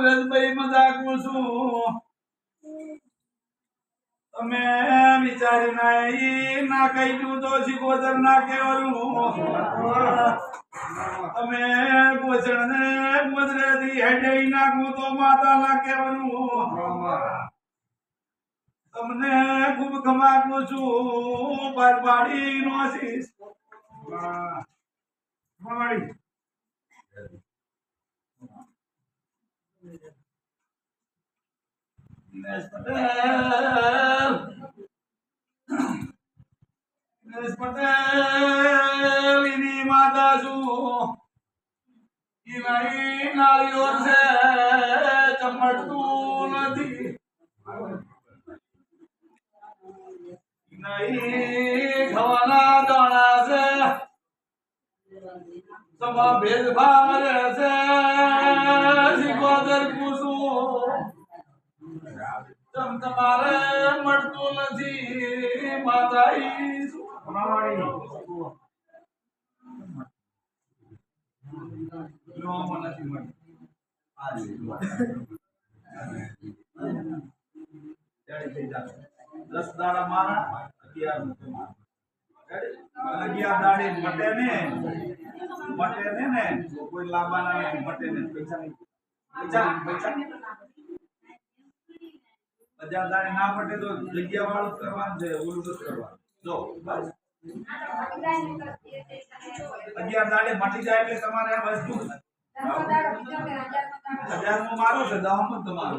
સુરેશભાઈ મજાક છું તમે વિચારી ના ના કહી દઉં તો શીખોતર ના કેવાનું તમે ગોચણ ને ગોદરેથી હેડે નાખું તો માતા ના કહેવાનું. તમને ખૂબ ખમાકું છું બરબાડી નો દિનેશ પટેલ દિનેશ પટેલ છે ચમકતું નથી નહીં ખવાના દાણા છે સમા ભેદભાવ રહે છે શીખોદર પૂછું. તમ તમારે મળતું નથી માતા નથી મળતું. દસ દાડા મારા અગિયારનું તમારું. અગિયાર દાડી મટે ને મટે ને ને તો કોઈ લાંબાના નથી મટે ને. પૈસા પૈસા પૈસા નહીં. દાડી ના મટે તો જગ્યા વાળું કરવાનું છે, ઓલું જ કરવાનું. જો, બસ. અગિયાર દાડે મટી જાય એટલે તમારે આ વસ્તુ હજારનું મારું છે દહમાં તમારો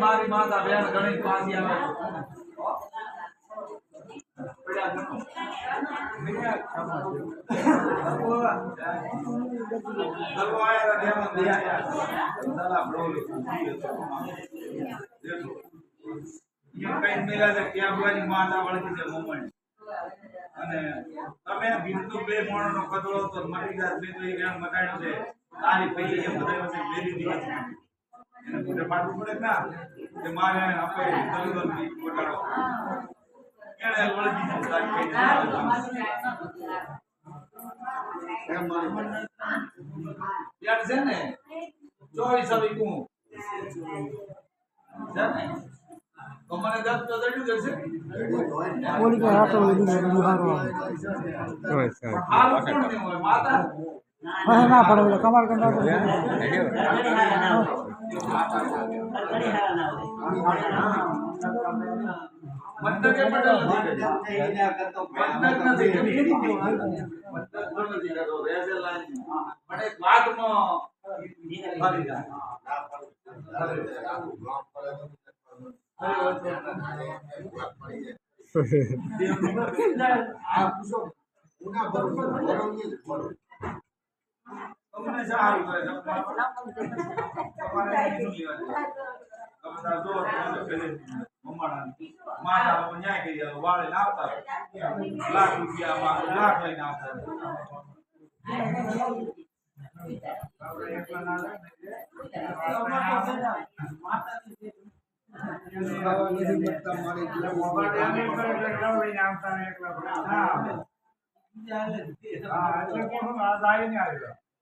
મારી માતા બેન ઘણી પાછી આવે. તા માતા વળગી છે. મોમેન્ટ અને તમે બિંદુ બે મોણનો કદળો તો મટી બે બિંદુ એક એમ બતાડ્યું છે. તારી ભાઈ બધા બેરી દિવસ એને પૂરે પડે ના કે મારે આપે દલદલની કોટાડો એને વળગી છે ને ચોવીસ વીકું છે ને? મને તો દડ્યું જશે બોલી કે આટો બધું બધું સારું આવે હોય સર હાલ કોણ હોય? માતા? ના પડે એટલે કમાલ આ પૂછો. તમને સારું કરે છે. તમારે એનું લેવાનું. તમે તાર જો તમે પેલે મમ્માડા માતા ન્યાય કરી આલો. વાળે ના આવતા લાખ રૂપિયા માં લાખ લઈને આવતા આપણે એકલા ના હા એટલે કોણ આ જાય ને આવ્યો